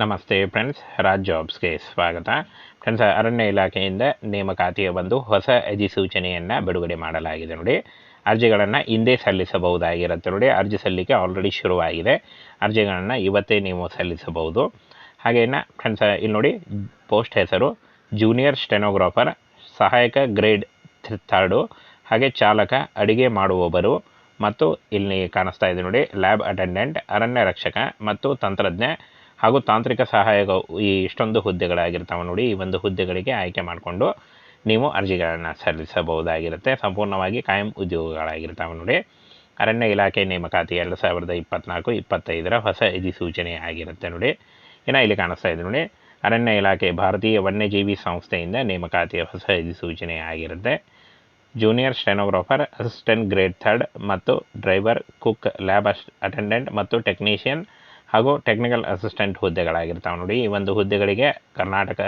ನಮಸ್ತೆ ಫ್ರೆಂಡ್ಸ್ ರಾಜ್ ಜಾಬ್ಸ್ಗೆ ಸ್ವಾಗತ. ಫ್ರೆಂಡ್ಸ್ ಅರಣ್ಯ ಇಲಾಖೆಯಿಂದ ನೇಮಕಾತಿಯ ಒಂದು ಹೊಸ ಅಧಿಸೂಚನೆಯನ್ನು ಬಿಡುಗಡೆ ಮಾಡಲಾಗಿದೆ ನೋಡಿ. ಅರ್ಜಿಗಳನ್ನು ಹಿಂದೆ ಸಲ್ಲಿಸಬಹುದಾಗಿರುತ್ತೆ ನೋಡಿ. ಅರ್ಜಿ ಸಲ್ಲಿಕೆ ಆಲ್ರೆಡಿ ಶುರುವಾಗಿದೆ. ಅರ್ಜಿಗಳನ್ನು ಇವತ್ತೇ ನೀವು ಸಲ್ಲಿಸಬಹುದು. ಹಾಗೇನ ಫ್ರೆಂಡ್ಸ್ ಇಲ್ಲಿ ನೋಡಿ ಪೋಸ್ಟ್ ಹೆಸರು ಜೂನಿಯರ್ ಸ್ಟೆನೋಗ್ರಾಫರ್ ಸಹಾಯಕ ಗ್ರೇಡ್ ಥರ್ಡು ಹಾಗೆ ಚಾಲಕ, ಅಡಿಗೆ ಮಾಡುವವರು, ಮತ್ತು ಇಲ್ಲಿ ಕಾಣಿಸ್ತಾ ಇದೆ ನೋಡಿ ಲ್ಯಾಬ್ ಅಟೆಂಡೆಂಟ್ ಅರಣ್ಯ ರಕ್ಷಕ, ಮತ್ತು ತಂತ್ರಜ್ಞ ಹಾಗೂ ತಾಂತ್ರಿಕ ಸಹಾಯಕ ಈ ಇಷ್ಟೊಂದು ಹುದ್ದೆಗಳಾಗಿರ್ತಾವೆ ನೋಡಿ, ಈ ಒಂದು ಹುದ್ದೆಗಳಿಗೆ ಆಯ್ಕೆ ಮಾಡಿಕೊಂಡು ನೀವು ಅರ್ಜಿಗಳನ್ನು ಸಲ್ಲಿಸಬಹುದಾಗಿರುತ್ತೆ. ಸಂಪೂರ್ಣವಾಗಿ ಕಾಯಂ ಉದ್ಯೋಗಗಳಾಗಿರ್ತಾವೆ ನೋಡಿ. ಅರಣ್ಯ ಇಲಾಖೆ ನೇಮಕಾತಿ ಎರಡು ಸಾವಿರದ ಇಪ್ಪತ್ನಾಲ್ಕು, ಇಪ್ಪತ್ತೈದರ ಹೊಸ ಅಧಿಸೂಚನೆ ಆಗಿರುತ್ತೆ ನೋಡಿ. ಇನ್ನು ಇಲ್ಲಿ ಕಾಣಿಸ್ತಾ ಇದೆ ನೋಡಿ. ಅರಣ್ಯ ಇಲಾಖೆ ಭಾರತೀಯ ವನ್ಯಜೀವಿ ಸಂಸ್ಥೆಯಿಂದ ನೇಮಕಾತಿಯ ಹೊಸ ಅಧಿಸೂಚನೆ ಆಗಿರುತ್ತೆ. Junior stenographer assistant grade third ಮತ್ತು ಡ್ರೈವರ್ ಕುಕ್ ಲ್ಯಾಬ್ ಅಟೆಂಡೆಂಟ್ ಮತ್ತು ಟೆಕ್ನಿಷಿಯನ್ ಹಾಗೂ ಟೆಕ್ನಿಕಲ್ ಅಸಿಸ್ಟೆಂಟ್ ಹುದ್ದೆಗಳಾಗಿರ್ತಾವೆ ನೋಡಿ. ಈ ಒಂದು ಹುದ್ದೆಗಳಿಗೆ ಕರ್ನಾಟಕ,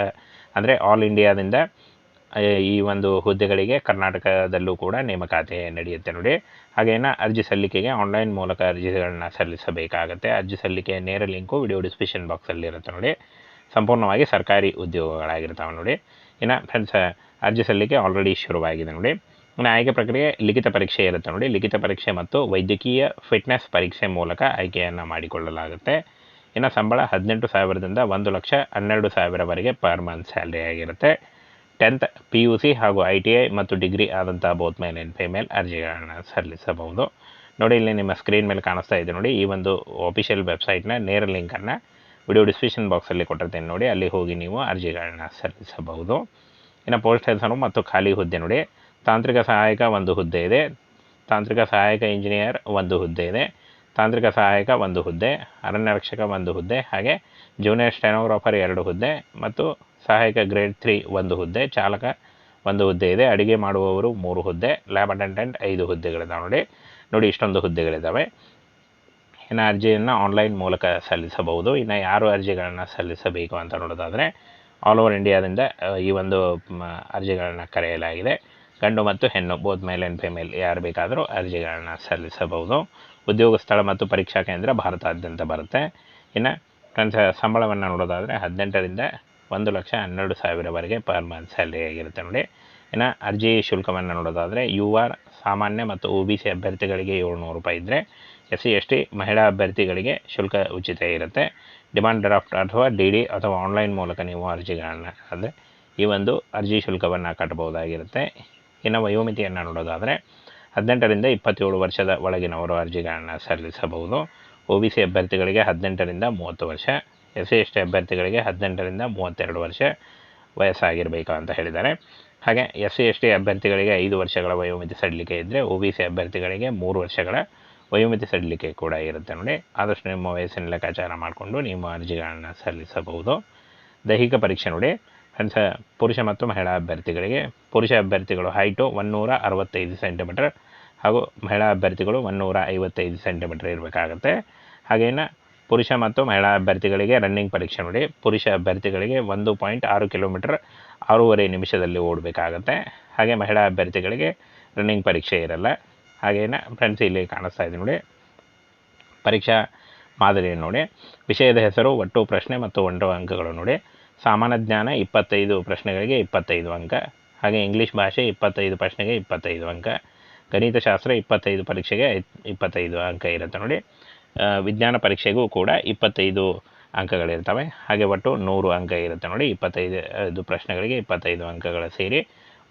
ಅಂದರೆ ಆಲ್ ಇಂಡಿಯಾದಿಂದ ಈ ಒಂದು ಹುದ್ದೆಗಳಿಗೆ ಕರ್ನಾಟಕದಲ್ಲೂ ಕೂಡ ನೇಮಕಾತಿ ನಡೆಯುತ್ತೆ ನೋಡಿ. ಹಾಗೇನ ಅರ್ಜಿ ಸಲ್ಲಿಕೆಗೆ ಆನ್ಲೈನ್ ಮೂಲಕ ಅರ್ಜಿಗಳನ್ನ ಸಲ್ಲಿಸಬೇಕಾಗತ್ತೆ. ಅರ್ಜಿ ಸಲ್ಲಿಕೆಯ ನೇರ ಲಿಂಕು ವಿಡಿಯೋ ಡಿಸ್ಕ್ರಿಪ್ಷನ್ ಬಾಕ್ಸಲ್ಲಿರುತ್ತೆ ನೋಡಿ. ಸಂಪೂರ್ಣವಾಗಿ ಸರ್ಕಾರಿ ಉದ್ಯೋಗಗಳಾಗಿರ್ತಾವೆ ನೋಡಿ. ಇನ್ನು ಫ್ರೆಂಡ್ಸ್ ಅರ್ಜಿ ಸಲ್ಲಿಕೆ ಆಲ್ರೆಡಿ ಶುರುವಾಗಿದೆ ನೋಡಿ. ಇನ್ನು ಆಯ್ಕೆ ಪ್ರಕ್ರಿಯೆ, ಲಿಖಿತ ಪರೀಕ್ಷೆ ಇರುತ್ತೆ ನೋಡಿ. ಲಿಖಿತ ಪರೀಕ್ಷೆ ಮತ್ತು ವೈದ್ಯಕೀಯ ಫಿಟ್ನೆಸ್ ಪರೀಕ್ಷೆ ಮೂಲಕ ಆಯ್ಕೆಯನ್ನು ಮಾಡಿಕೊಳ್ಳಲಾಗುತ್ತೆ. ಇನ್ನು ಸಂಬಳ ಹದಿನೆಂಟು ಸಾವಿರದಿಂದ ಒಂದು ಲಕ್ಷ ಹನ್ನೆರಡು ಸಾವಿರವರೆಗೆ ಪರ್ ಮಂತ್ ಸ್ಯಾಲ್ರಿ ಆಗಿರುತ್ತೆ. ಟೆಂತ್ ಪಿ ಯು ಸಿ ಹಾಗೂ ಐ ಟಿ ಐ ಮತ್ತು ಡಿಗ್ರಿ ಆದಂಥ both male and female ಅರ್ಜಿಗಳನ್ನು ಸಲ್ಲಿಸಬಹುದು. ನೋಡಿ, ಇಲ್ಲಿ ನಿಮ್ಮ ಸ್ಕ್ರೀನ್ ಮೇಲೆ ಕಾಣಿಸ್ತಾ ಇದೆ ನೋಡಿ. ಈ ಒಂದು ಆಫಿಷಿಯಲ್ ವೆಬ್ಸೈಟ್ನ ನೇರ ಲಿಂಕನ್ನು ವಿಡಿಯೋ ಡಿಸ್ಕ್ರಿಪ್ಷನ್ ಬಾಕ್ಸಲ್ಲಿ ಕೊಟ್ಟಿರ್ತೀನಿ ನೋಡಿ. ಅಲ್ಲಿ ಹೋಗಿ ನೀವು ಅರ್ಜಿಗಳನ್ನು ಸಲ್ಲಿಸಬಹುದು. ಇನ್ನು ಪೋಸ್ಟ್ ಹೆಸರು ಮತ್ತು ಖಾಲಿ ಹುದ್ದೆ ನೋಡಿ. ತಾಂತ್ರಿಕ ಸಹಾಯಕ ಒಂದು ಹುದ್ದೆ ಇದೆ. ತಾಂತ್ರಿಕ ಸಹಾಯಕ ಇಂಜಿನಿಯರ್ ಒಂದು ಹುದ್ದೆ ಇದೆ. ತಾಂತ್ರಿಕ ಸಹಾಯಕ ಒಂದು ಹುದ್ದೆ ಅರಣ್ಯ ರಕ್ಷಕ ಒಂದು ಹುದ್ದೆ, ಹಾಗೆ ಜೂನಿಯರ್ ಸ್ಟೆನೋಗ್ರಾಫರ್ ಎರಡು ಹುದ್ದೆ ಮತ್ತು ಸಹಾಯಕ ಗ್ರೇಡ್ ತ್ರೀ ಒಂದು ಹುದ್ದೆ, ಚಾಲಕ ಒಂದು ಹುದ್ದೆ ಇದೆ. ಅಡುಗೆ ಮಾಡುವವರು ಮೂರು ಹುದ್ದೆ, ಲ್ಯಾಬ್ ಅಟೆಂಡೆಂಟ್ ಐದು ಹುದ್ದೆಗಳಿದ್ದಾವೆ ನೋಡಿ. ನೋಡಿ ಇಷ್ಟೊಂದು ಹುದ್ದೆಗಳಿದ್ದಾವೆ ಇನ್ನು ಅರ್ಜಿಯನ್ನು ಆನ್ಲೈನ್ ಮೂಲಕ ಸಲ್ಲಿಸಬಹುದು. ಇನ್ನು ಯಾರು ಅರ್ಜಿಗಳನ್ನು ಸಲ್ಲಿಸಬೇಕು ಅಂತ ನೋಡೋದಾದರೆ, ಆಲ್ ಓವರ್ ಇಂಡಿಯಾದಿಂದ ಈ ಒಂದು ಅರ್ಜಿಗಳನ್ನು ಕರೆಯಲಾಗಿದೆ. ಗಂಡು ಮತ್ತು ಹೆಣ್ಣು, ಬೋತ್ ಮೇಲ್ ಆ್ಯಂಡ್ ಫಿಮೇಲ್ ಯಾರು ಬೇಕಾದರೂ ಅರ್ಜಿಗಳನ್ನು ಸಲ್ಲಿಸಬಹುದು. ಉದ್ಯೋಗ ಸ್ಥಳ ಮತ್ತು ಪರೀಕ್ಷಾ ಕೇಂದ್ರ ಭಾರತಾದ್ಯಂತ ಬರುತ್ತೆ. ಇನ್ನು ಫ್ರೆಂಡ್ಸ್, ಸಂಬಳವನ್ನು ನೋಡೋದಾದರೆ ಹದಿನೆಂಟರಿಂದ ಒಂದು ಲಕ್ಷ ಹನ್ನೆರಡು ಸಾವಿರವರೆಗೆ ಪರ್ ಮಂತ್ ಸ್ಯಾಲ್ರಿ ಆಗಿರುತ್ತೆ ನೋಡಿ. ಇನ್ನು ಅರ್ಜಿ ಶುಲ್ಕವನ್ನು ನೋಡೋದಾದರೆ ಯು ಆರ್ ಸಾಮಾನ್ಯ ಮತ್ತು ಒ ಬಿ ಸಿ ಅಭ್ಯರ್ಥಿಗಳಿಗೆ ಏಳ್ನೂರು ರೂಪಾಯಿ ಇದ್ದರೆ ಎಸ್ ಸಿ ಎಸ್ ಟಿ ಮಹಿಳಾ ಅಭ್ಯರ್ಥಿಗಳಿಗೆ ಶುಲ್ಕ ಉಚಿತ ಇರುತ್ತೆ. ಡಿಮಾಂಡ್ ಡ್ರಾಫ್ಟ್ ಅಥವಾ ಡಿ ಡಿ ಅಥವಾ ಆನ್ಲೈನ್ ಮೂಲಕ ನೀವು ಅರ್ಜಿಗಳನ್ನು, ಅಂದರೆ ಈ ಒಂದು ಅರ್ಜಿ ಶುಲ್ಕವನ್ನು ಕಟ್ಟಬಹುದಾಗಿರುತ್ತೆ ಇನ್ನು ವಯೋಮಿತಿಯನ್ನು ನೋಡೋದಾದರೆ ಹದಿನೆಂಟರಿಂದ ಇಪ್ಪತ್ತೇಳು ವರ್ಷದ ಒಳಗಿನವರು ಅರ್ಜಿಗಳನ್ನು ಸಲ್ಲಿಸಬಹುದು. ಒ ಬಿ ಸಿ ಅಭ್ಯರ್ಥಿಗಳಿಗೆ ಹದಿನೆಂಟರಿಂದ ಮೂವತ್ತು ವರ್ಷ, ಎಸ್ ಸಿ ಎಸ್ ಟಿ ಅಭ್ಯರ್ಥಿಗಳಿಗೆ ಹದಿನೆಂಟರಿಂದ ಮೂವತ್ತೆರಡು ವರ್ಷ ವಯಸ್ಸಾಗಿರಬೇಕು ಅಂತ ಹೇಳಿದ್ದಾರೆ. ಹಾಗೆ ಎಸ್ ಸಿ ಎಸ್ ಟಿ ಅಭ್ಯರ್ಥಿಗಳಿಗೆ ಐದು ವರ್ಷಗಳ ವಯೋಮಿತಿ ಸಡಿಲಿಕೆ ಇದ್ದರೆ ಒ ಬಿ ಸಿ ಅಭ್ಯರ್ಥಿಗಳಿಗೆ ಮೂರು ವರ್ಷಗಳ ವಯೋಮಿತಿ ಸಡಿಲಿಕೆ ಕೂಡ ಇರುತ್ತೆ ನೋಡಿ. ಆದಷ್ಟು ನಿಮ್ಮ ವಯಸ್ಸಿನ ಲೆಕ್ಕಾಚಾರ ಮಾಡಿಕೊಂಡು ನಿಮ್ಮ ಅರ್ಜಿಗಳನ್ನು ಸಲ್ಲಿಸಬಹುದು. ದೈಹಿಕ ಪರೀಕ್ಷೆ ನೋಡಿ. ಫ್ರೆಂಡ್ಸ್ ಪುರುಷ ಮತ್ತು ಮಹಿಳಾ ಅಭ್ಯರ್ಥಿಗಳಿಗೆ. ಪುರುಷ ಅಭ್ಯರ್ಥಿಗಳು ಹೈಟು ಒನ್ನೂರ ಅರವತ್ತೈದು ಸೆಂಟಿಮೀಟರ್ ಹಾಗೂ ಮಹಿಳಾ ಅಭ್ಯರ್ಥಿಗಳು ಒನ್ನೂರ ಐವತ್ತೈದು ಸೆಂಟಿಮೀಟರ್ ಇರಬೇಕಾಗುತ್ತೆ. ಹಾಗೇನು ಪುರುಷ ಮತ್ತು ಮಹಿಳಾ ಅಭ್ಯರ್ಥಿಗಳಿಗೆ ರನ್ನಿಂಗ್ ಪರೀಕ್ಷೆ ನೋಡಿ. ಪುರುಷ ಅಭ್ಯರ್ಥಿಗಳಿಗೆ ಒಂದು ಪಾಯಿಂಟ್ ಆರು ಕಿಲೋಮೀಟರ್ ಆರೂವರೆ ನಿಮಿಷದಲ್ಲಿ ಓಡಬೇಕಾಗತ್ತೆ. ಹಾಗೆ ಮಹಿಳಾ ಅಭ್ಯರ್ಥಿಗಳಿಗೆ ರನ್ನಿಂಗ್ ಪರೀಕ್ಷೆ ಇರಲ್ಲ. ಹಾಗೇನ ಫ್ರೆಂಡ್ಸ್ ಇಲ್ಲಿ ಕಾಣಿಸ್ತಾ ಇದೆ ನೋಡಿ. ಪರೀಕ್ಷಾ ಮಾದರಿಯನ್ನು ನೋಡಿ. ವಿಷಯದ ಹೆಸರು, ಒಟ್ಟು ಪ್ರಶ್ನೆ ಮತ್ತು ಒಂಟು ಅಂಕಗಳು ನೋಡಿ. ಸಾಮಾನ್ಯ ಜ್ಞಾನ ಇಪ್ಪತ್ತೈದು ಪ್ರಶ್ನೆಗಳಿಗೆ ಇಪ್ಪತ್ತೈದು ಅಂಕ, ಹಾಗೆ ಇಂಗ್ಲೀಷ್ ಭಾಷೆ ಇಪ್ಪತ್ತೈದು ಪ್ರಶ್ನೆಗೆ ಇಪ್ಪತ್ತೈದು ಅಂಕ ಗಣಿತಶಾಸ್ತ್ರ ಇಪ್ಪತ್ತೈದು ಪರೀಕ್ಷೆಗೆ ಇಪ್ಪತ್ತೈದು ಅಂಕ ಇರುತ್ತೆ ನೋಡಿ. ವಿಜ್ಞಾನ ಪರೀಕ್ಷೆಗೂ ಕೂಡ ಇಪ್ಪತ್ತೈದು ಅಂಕಗಳಿರ್ತವೆ. ಹಾಗೆ ಒಟ್ಟು ನೂರು ಅಂಕ ಇರುತ್ತೆ ನೋಡಿ. ಇಪ್ಪತ್ತೈದು ಇದು ಪ್ರಶ್ನೆಗಳಿಗೆ ಇಪ್ಪತ್ತೈದು ಅಂಕಗಳು ಸೇರಿ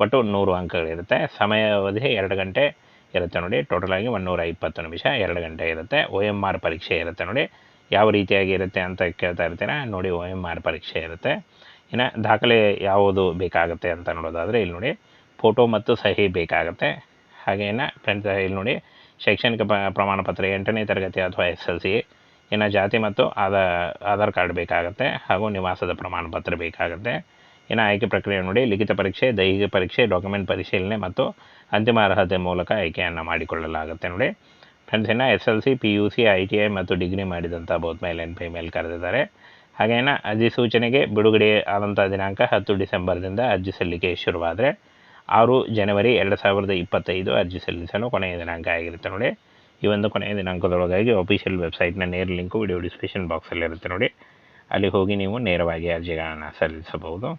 ಒಟ್ಟು ನೂರು ಅಂಕಗಳಿರುತ್ತೆ. ಸಮಯಾವಧಿ ಎರಡು ಗಂಟೆ ಇರುತ್ತೆ ನೋಡಿ. ಟೋಟಲಾಗಿ ಒನ್ನೂರ ಇಪ್ಪತ್ತು ನಿಮಿಷ ಎರಡು ಗಂಟೆ ಇರುತ್ತೆ. ಒ ಎಂ ಆರ್ ಪರೀಕ್ಷೆ ಇರುತ್ತೆ ನೋಡಿ. ಯಾವ ರೀತಿಯಾಗಿ ಇರುತ್ತೆ ಅಂತ ಕೇಳ್ತಾ ಇರ್ತೀರಾ ನೋಡಿ ಒ ಎಂ ಆರ್ ಪರೀಕ್ಷೆ ಇರುತ್ತೆ. ಇನ್ನು ದಾಖಲೆ ಯಾವುದು ಬೇಕಾಗುತ್ತೆ ಅಂತ ನೋಡೋದಾದರೆ ಇಲ್ಲಿ ನೋಡಿ, ಫೋಟೋ ಮತ್ತು ಸಹಿ ಬೇಕಾಗುತ್ತೆ. ಹಾಗೇನ ಫ್ರೆಂಡ್ಸ್ ಇಲ್ಲಿ ನೋಡಿ, ಶೈಕ್ಷಣಿಕ ಪ್ರಮಾಣ ಪತ್ರ, ಎಂಟನೇ ತರಗತಿ ಅಥವಾ ಎಸ್ ಎಲ್ ಸಿ, ಇನ್ನು ಜಾತಿ ಮತ್ತು ಆಧಾರ್ ಆಧಾರ್ ಕಾರ್ಡ್ ಬೇಕಾಗುತ್ತೆ ಹಾಗೂ ನಿವಾಸದ ಪ್ರಮಾಣ ಪತ್ರ ಬೇಕಾಗುತ್ತೆ. ಇನ್ನು ಆಯ್ಕೆ ಪ್ರಕ್ರಿಯೆ ನೋಡಿ, ಲಿಖಿತ ಪರೀಕ್ಷೆ, ದೈಹಿಕ ಪರೀಕ್ಷೆ, ಡಾಕ್ಯುಮೆಂಟ್ ಪರಿಶೀಲನೆ ಮತ್ತು ಅಂತಿಮ ಅರ್ಹತೆ ಮೂಲಕ ಆಯ್ಕೆಯನ್ನು ಮಾಡಿಕೊಳ್ಳಲಾಗುತ್ತೆ ನೋಡಿ. ಫ್ರೆಂಡ್ಸ್ ಇನ್ನು S L C P U C I T I ಮತ್ತು ಡಿಗ್ರಿ ಮಾಡಿದಂಥ ಬೋತ್ ಮೇಲ್ ಆ್ಯಂಡ್ ಫೈಮೇಲ್ ಕರೆದಿದ್ದಾರೆ. ಹಾಗೇನ ಅಧಿಸೂಚನೆಗೆ ಬಿಡುಗಡೆ ಆದಂಥ ದಿನಾಂಕ ಹತ್ತು ಡಿಸೆಂಬರ್ದಿಂದ ಅರ್ಜಿ ಸಲ್ಲಿಕೆ ಶುರುವಾದರೆ, ಆರು ಜನವರಿ ಎರಡು ಸಾವಿರದ ಇಪ್ಪತ್ತೈದು ಅರ್ಜಿ ಸಲ್ಲಿಸಲು ಕೊನೆಯ ದಿನಾಂಕ ಆಗಿರುತ್ತೆ ನೋಡಿ. ಈ ಒಂದು ಕೊನೆಯ ದಿನಾಂಕದೊಳಗಾಗಿ ಅಫಿಷಿಯಲ್ ವೆಬ್ಸೈಟ್ನ ನೇರ ಲಿಂಕು ವಿಡಿಯೋ ಡಿಸ್ಕ್ರಿಪ್ಷನ್ ಬಾಕ್ಸಲ್ಲಿರುತ್ತೆ ನೋಡಿ. ಅಲ್ಲಿ ಹೋಗಿ ನೀವು ನೇರವಾಗಿ ಅರ್ಜಿಗಳನ್ನು ಸಲ್ಲಿಸಬಹುದು.